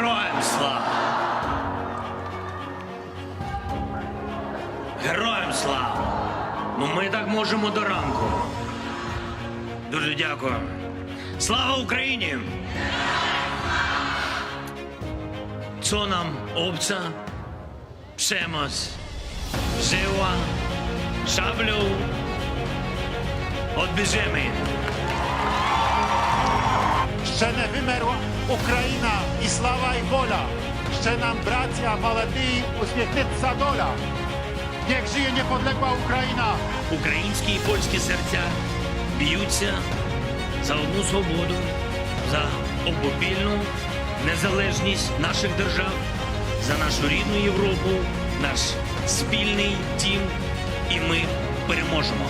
Героям слава! Героям слава! Ну ми так можемо до ранку. Дуже дякую. Слава Україні! Co nam obca? Przemoc, żyła, szablą odbierzemy. Ще не вимерла Україна слава і воля. Ще нам, браття, молоді, усміхнеться доля. Niech żyje niepodległa Україна. Українські і польські серця б'ються за одну свободу, за обопільну незалежність наших держав, за нашу рідну Європу, наш спільний дім, і ми переможемо.